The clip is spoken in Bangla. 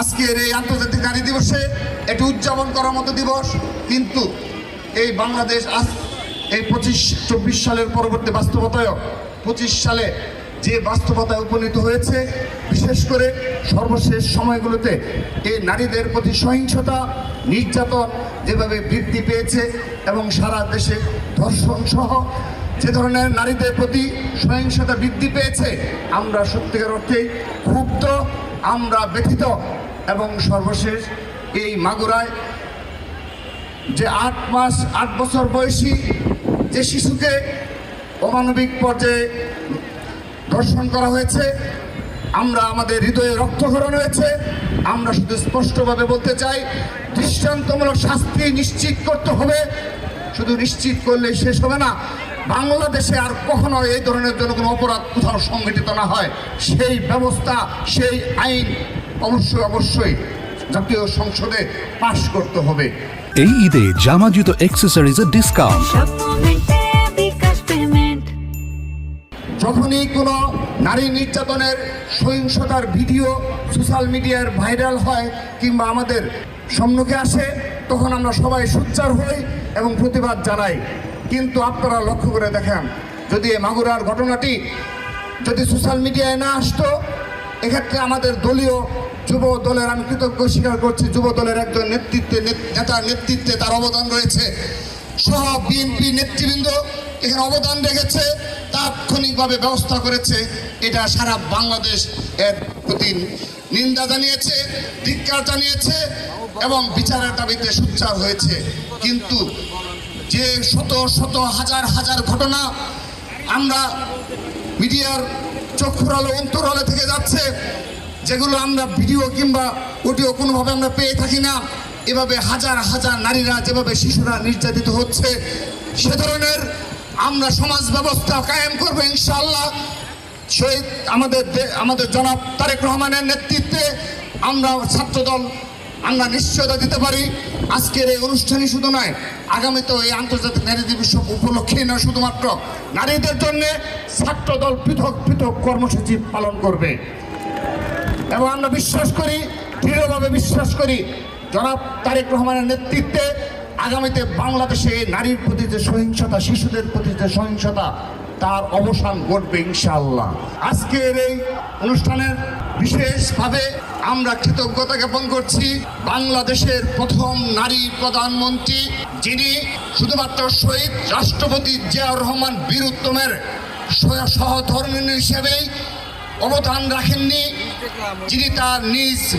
আজকের এই আন্তর্জাতিক নারী দিবসে এটি উদযাপন করার মতো দিবস, কিন্তু এই বাংলাদেশ আজ এই পঁচিশ, চব্বিশ সালের পরবর্তী বাস্তবতায় পঁচিশ সালে যে বাস্তবতায় উপনীত হয়েছে, বিশেষ করে সর্বশেষ সময়গুলোতে এই নারীদের প্রতি সহিংসতা, নির্যাতন যেভাবে বৃদ্ধি পেয়েছে এবং সারা দেশে ধর্ষণ সহ যে ধরনের নারীদের প্রতি সহিংসতা বৃদ্ধি পেয়েছে, আমরা সত্যিকার অর্থেই ক্ষুব্ধ আমরা ব্যথিত এবং সর্বশেষ এই মাগুরায় যে আট মাস, আট বছর বয়সী যে শিশুকে অমানবিক পর্যায়ে ধর্ষণ করা হয়েছে, আমরা আমাদের হৃদয়ে রক্তক্ষরণ হয়েছে, আমরা শুধু স্পষ্টভাবে বলতে চাই, দৃষ্টান্তমূলক শাস্তি নিশ্চিত করতে হবে। শুধু নিশ্চিত করলে শেষ হবে না। বাংলাদেশে আর কখনো এই ধরনের জন্য কোনো অপরাধ কোথাও সংগঠিত না হয়। সেই ব্যবস্থা সেই আইন অবশ্যই অবশ্যই জাতীয় সংসদে পাশ করতে হবে। এই ঈদে জামা জুতো অ্যাক্সেসরিজের ডিসকাউন্ট যখনই কোনো নারী নির্যাতনের সহিংসতার ভিডিও সোশ্যাল মিডিয়ার ভাইরাল হয় কিংবা আমাদের সম্মুখে আসে তখন আমরা সবাই সোচ্চার হই এবং প্রতিবাদ জানাই। কিন্তু আপনারা লক্ষ্য করে দেখেন, যদি এই মাগুরার ঘটনাটি যদি সোশ্যাল মিডিয়ায় না আসতো, এক্ষেত্রে আমাদের দলীয় যুব দলের, আমি কৃতজ্ঞ স্বীকার করছি, যুব দলের একজন নেতৃত্বে, নেত- নেতার নেতৃত্বে তার অবদান রয়েছে। সহ বিএনপি নেতৃবৃন্দ এখানে অবদান রেখেছে, তাৎক্ষণিকভাবে ব্যবস্থা করেছে। এটা সারা বাংলাদেশ এর প্রতি নিন্দা জানিয়েছে, ধিক্কার জানিয়েছে এবং বিচারের দাবিতে সোচ্চার হয়েছে। কিন্তু যে শত শত হাজার হাজার ঘটনা আমরা মিডিয়ার চক্ষুর আলো থেকে যাচ্ছে, যেগুলো আমরা ভিডিও কিংবা অডিও কোনোভাবে আমরা পেয়ে থাকি না, এভাবে হাজার হাজার নারীরা, যেভাবে শিশুরা নির্যাতিত হচ্ছে, সে ধরনের আমরা সমাজ ব্যবস্থা কায়েম করব ইনশাল্লাহ শহীদ আমাদের আমাদের জনাব তারেক রহমানের নেতৃত্বে আমরা ছাত্রদল আমরা নিশ্চয়তা দিতে পারি। আজকের এই অনুষ্ঠানই শুধু নয় আগামীতে এই আন্তর্জাতিক নারী দিবস উপলক্ষে নয়, শুধুমাত্র নারীদের জন্য ছাত্রদল পৃথক পৃথক কর্মসূচি পালন করবে। এবং আমরা বিশ্বাস করি, দৃঢ়ভাবে বিশ্বাস করি, জনাব তারেক রহমানের নেতৃত্বে আগামীতে বাংলাদেশে নারীর প্রতি যে সহিংসতা, শিশুদের প্রতি যে সহিংসতা তার অবসান ঘটবে ইনশাআল্লাহ। আজকের এই অনুষ্ঠানের বিশেষভাবে আমরা কৃতজ্ঞতা জ্ঞাপন করছি বাংলাদেশের প্রথম নারী প্রধানমন্ত্রী, যিনি শুধুমাত্র শহীদ রাষ্ট্রপতি জিয়াউর রহমান বীর উত্তমের সহ- সহধর্মিণী হিসেবেই অবদান রাখেননি, যিনি তার নিজ